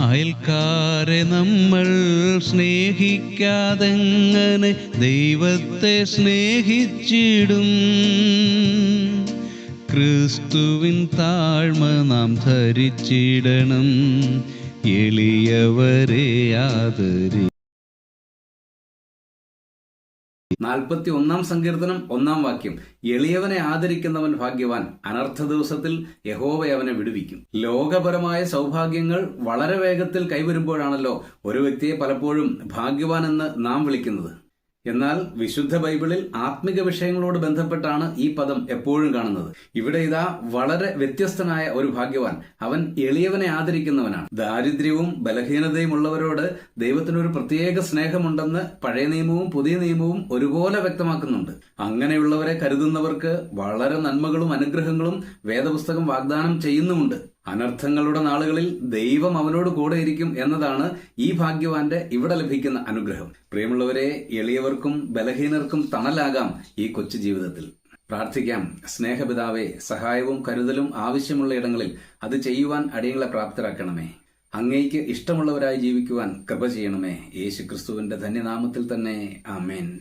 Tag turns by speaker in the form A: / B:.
A: അയൽക്കാരെ നമ്മൾ സ്നേഹിക്കാതെങ്ങനെ ദൈവത്തെ സ്നേഹിച്ചിടും? ക്രിസ്തുവിൻ താഴ്മ നാം ധരിച്ചിടണം. എളിയവരെ ആദരി
B: നാൽപ്പത്തി ഒന്നാം സങ്കീർത്തനം ഒന്നാം വാക്യം. എളിയവനെ ആദരിക്കുന്നവൻ ഭാഗ്യവാൻ അനർത്ഥ ദിവസത്തിൽ യഹോവ അവനെ വിടുവിക്കും. ലോകപരമായ സൗഭാഗ്യങ്ങൾ വളരെ വേഗത്തിൽ കൈവരുമ്പോഴാണല്ലോ ഒരു വ്യക്തിയെ പലപ്പോഴും ഭാഗ്യവാൻ എന്ന് നാം വിളിക്കുന്നത്. എന്നാൽ വിശുദ്ധ ബൈബിളിൽ ആത്മിക വിഷയങ്ങളോട് ബന്ധപ്പെട്ടാണ് ഈ പദം എപ്പോഴും കാണുന്നത്. ഇവിടെ ഇതാ വളരെ വ്യത്യസ്തനായ ഒരു ഭാഗ്യവാൻ. അവൻ എളിയവനെ ആദരിക്കുന്നവനാണ്. ദാരിദ്ര്യവും ബലഹീനതയും ഉള്ളവരോട് ദൈവത്തിനൊരു പ്രത്യേക സ്നേഹമുണ്ടെന്ന് പഴയ നിയമവും പുതിയ നിയമവും ഒരുപോലെ വ്യക്തമാക്കുന്നുണ്ട്. അങ്ങനെയുള്ളവരെ കരുതുന്നവർക്ക് വളരെ നന്മകളും അനുഗ്രഹങ്ങളും വേദപുസ്തകം വാഗ്ദാനം ചെയ്യുന്നുമുണ്ട്. അനർത്ഥങ്ങളുടെ നാളുകളിൽ ദൈവം അവനോട് കൂടെയിരിക്കും എന്നതാണ് ഈ ഭാഗ്യവാന്റെ ഇവിടെ ലഭിക്കുന്ന അനുഗ്രഹം. പ്രിയമുള്ളവരെ എളിയവർക്കും ബലഹീനർക്കും തണലാകാം ഈ കൊച്ചു ജീവിതത്തിൽ. പ്രാർത്ഥിക്കാം. സ്നേഹപിതാവെ സഹായവും കരുതലും ആവശ്യമുള്ള ഇടങ്ങളിൽ അത് ചെയ്യുവാൻ അടിയങ്ങളെ പ്രാപ്തരാക്കണമേ. അങ്ങേക്ക് ഇഷ്ടമുള്ളവരായി ജീവിക്കുവാൻ കൃപ ചെയ്യണമേ. യേശു ക്രിസ്തുവിന്റെ ധന്യനാമത്തിൽ തന്നെ. ആമേൻ.